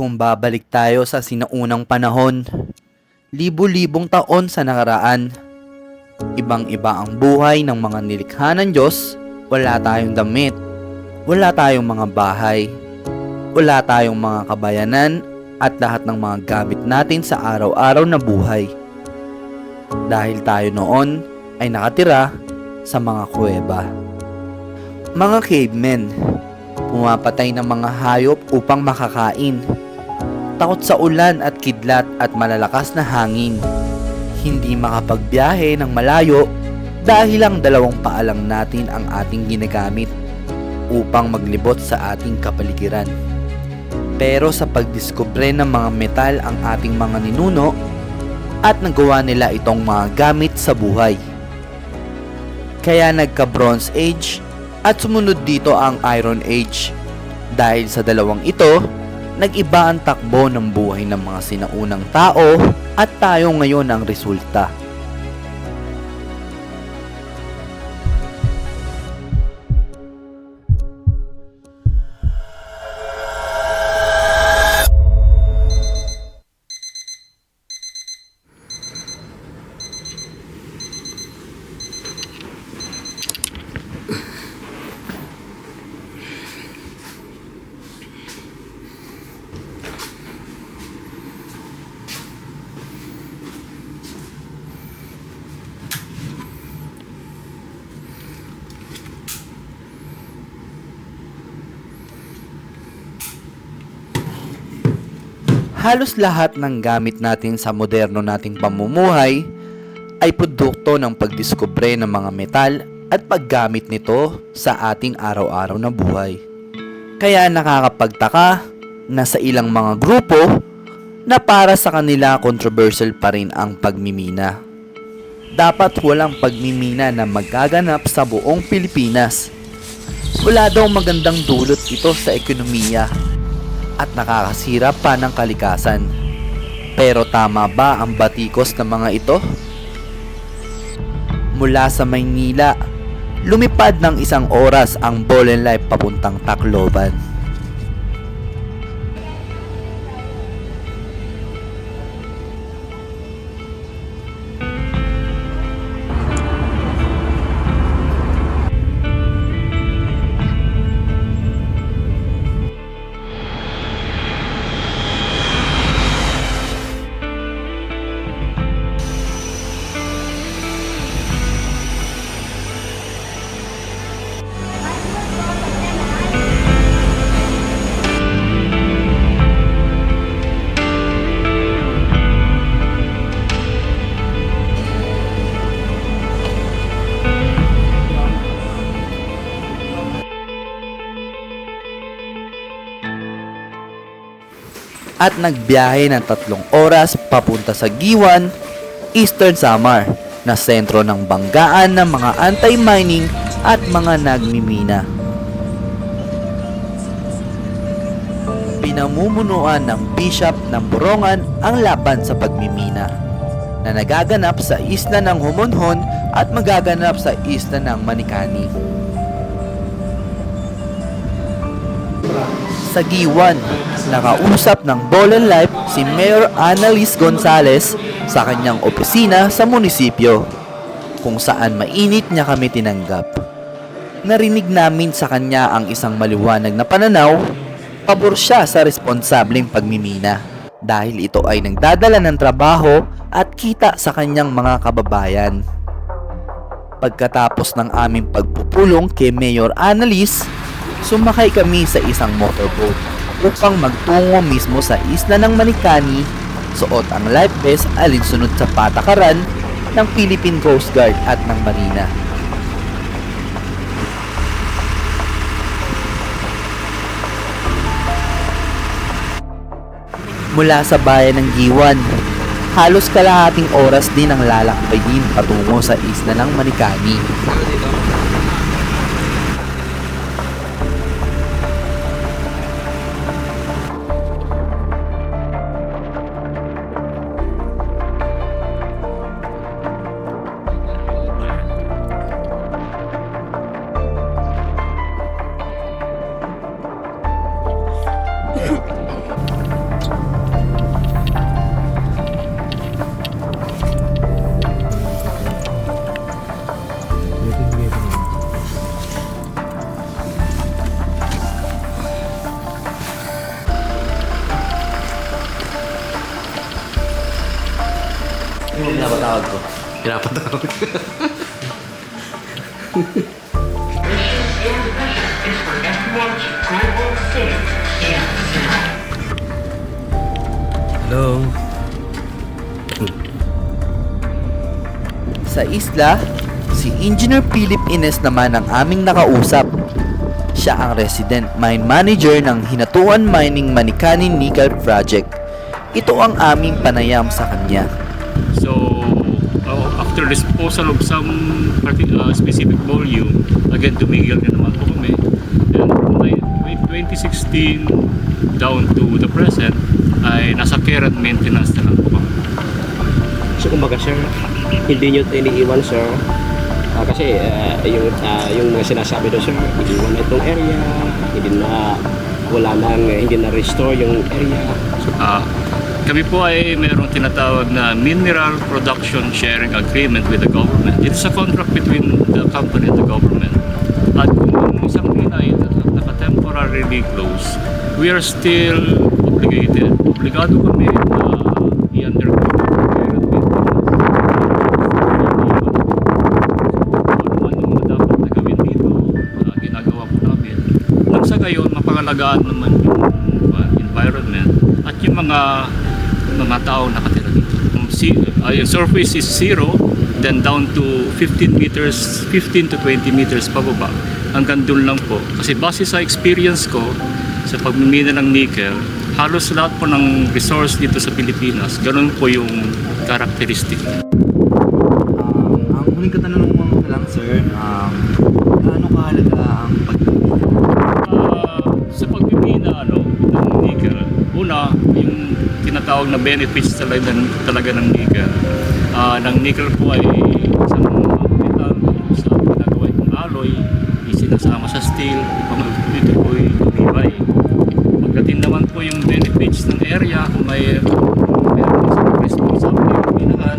Kung babalik tayo sa sinaunang panahon, libu-libong taon sa nakaraan, ibang-iba ang buhay ng mga nilikha ng Diyos, wala tayong damit, wala tayong mga bahay, wala tayong mga kabayanan at lahat ng mga gamit natin sa araw-araw na buhay. Dahil tayo noon ay nakatira sa mga kuweba. Mga cavemen, pumapatay ng mga hayop upang makakain. Takot sa ulan at kidlat at malalakas na hangin. Hindi makapagbiyahe ng malayo dahil ang dalawang paalang natin ang ating ginagamit upang maglibot sa ating kapaligiran. Pero sa pagdiskubre ng mga metal ang ating mga ninuno at nagawa nila itong mga gamit sa buhay. Kaya nagka Bronze Age at sumunod dito ang Iron Age. Dahil sa dalawang ito, nag-iba ang takbo ng buhay ng mga sinaunang tao at tayo ngayon ang resulta. Halos lahat ng gamit natin sa moderno nating pamumuhay ay produkto ng pagdiskubre ng mga metal at paggamit nito sa ating araw-araw na buhay. Kaya nakakapagtaka na sa ilang mga grupo na para sa kanila controversial pa rin ang pagmimina. Dapat walang pagmimina na magaganap sa buong Pilipinas. Wala daw magandang dulot ito sa ekonomiya at nakakasira pa ng kalikasan. Pero tama ba ang batikos ng mga ito? Mula sa Maynila, lumipad ng isang oras ang Bolen Life papuntang Tacloban. At nagbiyahe ng tatlong oras papunta sa Giwan, Eastern Samar, na sentro ng banggaan ng mga anti-mining at mga nagmimina. Pinamumunuan ng Bishop ng Borongan ang laban sa pagmimina na nagaganap sa isla ng Humonhon at magaganap sa isla ng Manikani. Sa Giwan. Nakausap ng Bolen Life si Mayor Annalise Gonzales sa kanyang opisina sa munisipyo kung saan mainit niya kami tinanggap. Narinig namin sa kanya ang isang maliwanag na pananaw, pabor siya sa responsableng pagmimina dahil ito ay nagdadala ng trabaho at kita sa kanyang mga kababayan. Pagkatapos ng aming pagpupulong kay Mayor Annalise, sumakay kami sa isang motorboat upang magtungo mismo sa isla ng Manikani, suot ang life vest alinsunod sa patakaran ng Philippine Coast Guard at ng Marina. Mula sa bayan ng Giwan, halos kalahating oras din ang lalakbayin patungo sa isla ng Manikani. Hello. Sa isla, si Engineer Philip Ines naman ang aming nakausap. Siya ang resident mine manager ng Hinatuan Mining Manikanin Nickel Project. Ito ang aming panayam sa kanya. So, uh, after disposal of some uh, specific volume, again, tumigil na naman po kami. And from ni- 2016 down to the present, ay nasa care and maintenance na lang po kami. So kumbaga sir, hindi nyo iniiwan sir. Ah, kasi ah, yung, ah, yung mga sinasabi doon sir, iniwan na itong area, hindi na wala nang hindi na restore yung area. So, Ah, kami po ay mayroong tinatawag na Mineral Production Sharing Agreement with the government. It's a contract between the company and the government. At kung isang mina ay naka-temporarily close, we are still obligated. Obligado kami na i-undergo care and maintenance. Ano mapangalagaan naman yung ah, environment at yung mga mga tao nakatira dito. Yung, si, ah, yung surface is zero, then down to 15 meters, 15 to 20 meters pababa. Hanggang doon lang po. Kasi base sa experience ko sa pagmimina ng nickel, halos lahat po ng resource dito sa Pilipinas, ganun po yung characteristic. Um, ang huling katanungan ko lang, sir, um, gaano kahalaga ang pagmimina? Ah, sa pagmimina ano, ng nickel, una, yung tinatawag na benefits talaga, talaga ng nickel. Ah, ng nickel po ay isang metal sa ginagawa yung alloy, isinasama sa steel, ipang ito po ay tumibay. Pagdating naman po yung benefits ng area, kung may responsable yung minahan,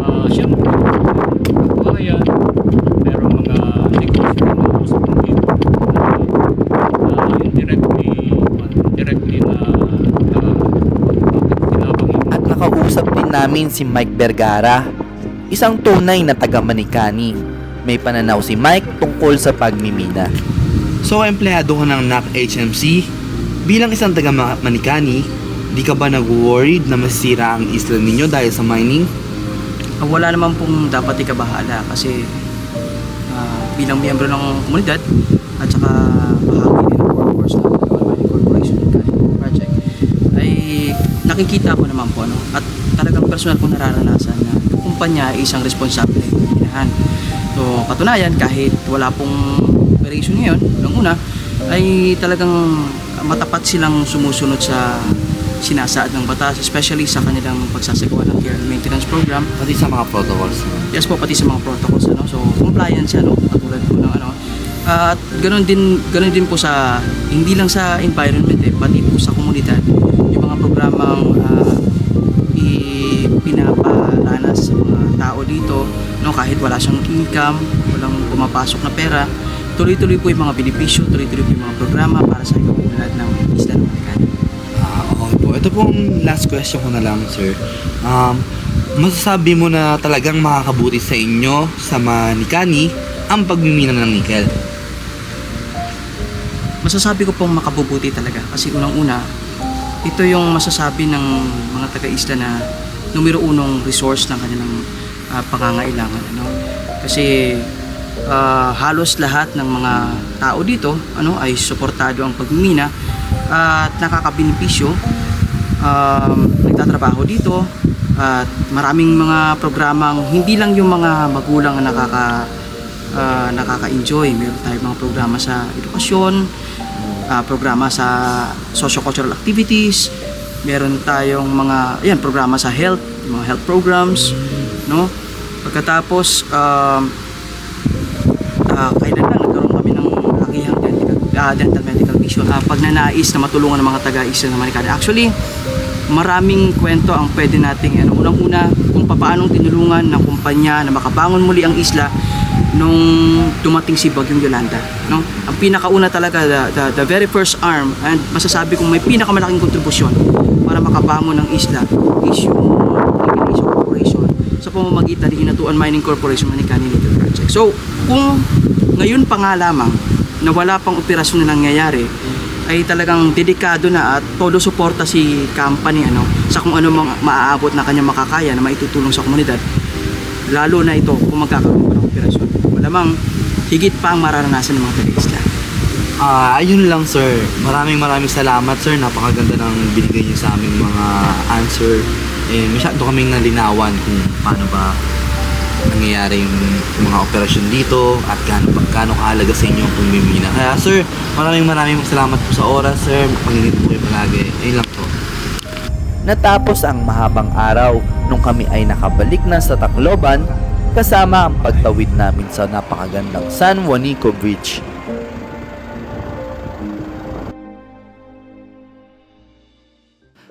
ah, siyempre, kabayan, merong mga negosyo na nausap ng dito na uh, indirectly, indirectly na uh, At nakausap din namin si Mike Vergara, isang tunay na taga Manikani. May pananaw si Mike tungkol sa pagmimina. So, empleyado ka ng NAC HMC. Bilang isang taga Ma- Manikani, di ka ba nag-worried na masira ang isla ninyo dahil sa mining? Ah, wala naman pong dapat ikabahala kasi ah, bilang miyembro ng komunidad at saka bahagi din ng workforce ng Mining Corporation Project ay nakikita ko naman po ano, at talagang personal kong nararanasan na kumpanya ay isang responsable inahan. So katunayan kahit wala pong operation ngayon, nung una ay talagang matapat silang sumusunod sa sinasaad ng batas, especially sa kanilang pagsasagawa ng care and maintenance program Pati sa mga protocols. Yes po, pati sa mga protocols ano. So, compliance ano, katulad po ng ano. At ganoon din ganoon din po sa hindi lang sa environment eh, pati po sa komunidad. Yung mga programang ah, ipinapalanas sa mga tao dito, no, kahit wala siyang income, walang pumapasok na pera, tuloy-tuloy po yung mga benepisyo, tuloy-tuloy po yung mga programa para sa komunidad ng isla ng Manikani. Ah, okay po. Ito pong last question ko na lang, sir. Um, masasabi mo na talagang makakabuti sa inyo sa Manikani ang pagmimina ng nickel. masasabi ko pong makabubuti talaga kasi unang-una ito yung masasabi ng mga taga-isla na numero unong resource ng kanilang ah, pangangailangan ano kasi ah, halos lahat ng mga tao dito ano ay suportado ang pagmimina at nakakabenepisyo um, nagtatrabaho dito at maraming mga programang hindi lang yung mga magulang ang nakaka ah, nakaka-enjoy. Meron tayong mga programa sa edukasyon, ah, programa sa socio-cultural activities, meron tayong mga ayan, programa sa health, mga health programs, no? Pagkatapos um, ah, kailan lang nagkaroon kami ng lakihang dental, ah, dental medical vision. Ah, pag nanais na matulungan ng mga taga-isla ng Manikani. Actually, maraming kwento ang pwede nating ano unang-una kung paanong tinulungan ng kumpanya na makabangon muli ang isla nung dumating si Bagyong Yolanda no ang pinakauna talaga the, the, the very first arm and masasabi kong may pinakamalaking kontribusyon para makabangon ng isla is yung Corporation pamamagitan ni Hinatuan Mining Corporation Manikani Nickel Project. So, kung ngayon pa nga lamang na wala pang operasyon na nangyayari, ay talagang dedikado na at todo suporta si company ano sa kung ano mga maaabot na kanya makakaya na maitutulong sa komunidad lalo na ito kung magkakaroon ng operasyon malamang higit pa ang mararanasan ng mga taga-isla Ah, ayun lang sir. Maraming maraming salamat sir. Napakaganda ng binigay niyo sa aming mga answer. Eh, masyado kaming nalinawan kung paano ba nangyayari yung mga operasyon dito at gaano, gaano kahalaga sa inyo ang pumimina. Kaya sir, maraming maraming salamat po sa oras sir. Panginit po kayo palagi. Ayun lang po. Natapos ang mahabang araw nung kami ay nakabalik na sa Tacloban kasama ang pagtawid namin sa napakagandang San Juanico Bridge.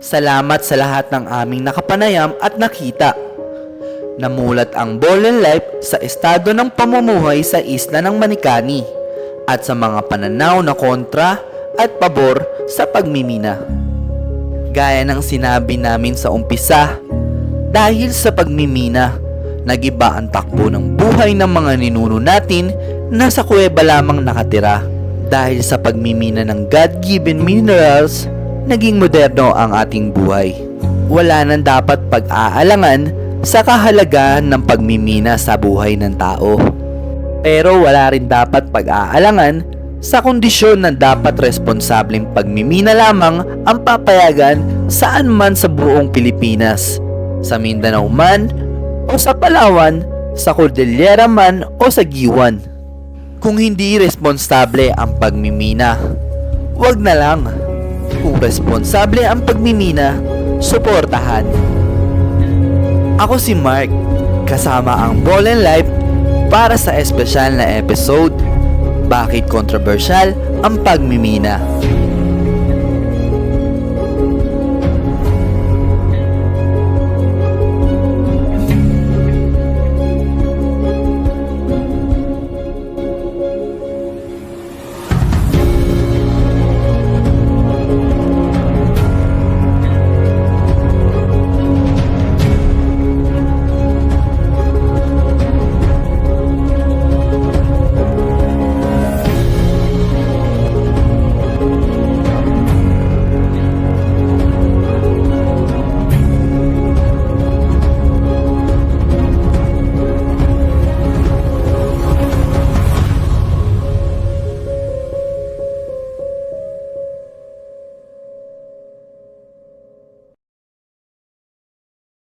Salamat sa lahat ng aming nakapanayam at nakita. Namulat ang Bolen Life sa estado ng pamumuhay sa isla ng Manikani at sa mga pananaw na kontra at pabor sa pagmimina. Gaya ng sinabi namin sa umpisa, dahil sa pagmimina, nagiba ang takbo ng buhay ng mga ninuno natin na sa kuweba lamang nakatira. Dahil sa pagmimina ng God-given minerals, naging moderno ang ating buhay. Wala nang dapat pag-aalangan sa kahalagahan ng pagmimina sa buhay ng tao. Pero wala rin dapat pag-aalangan sa kondisyon na dapat responsableng pagmimina lamang ang papayagan saan man sa buong Pilipinas. Sa Mindanao man o sa Palawan, sa Cordillera man o sa Giwan. Kung hindi responsable ang pagmimina, wag na lang. Kung responsable ang pagmimina, suportahan. Ako si Mark, kasama ang Ball and Life para sa espesyal na episode Bakit Controversial ang Pagmimina?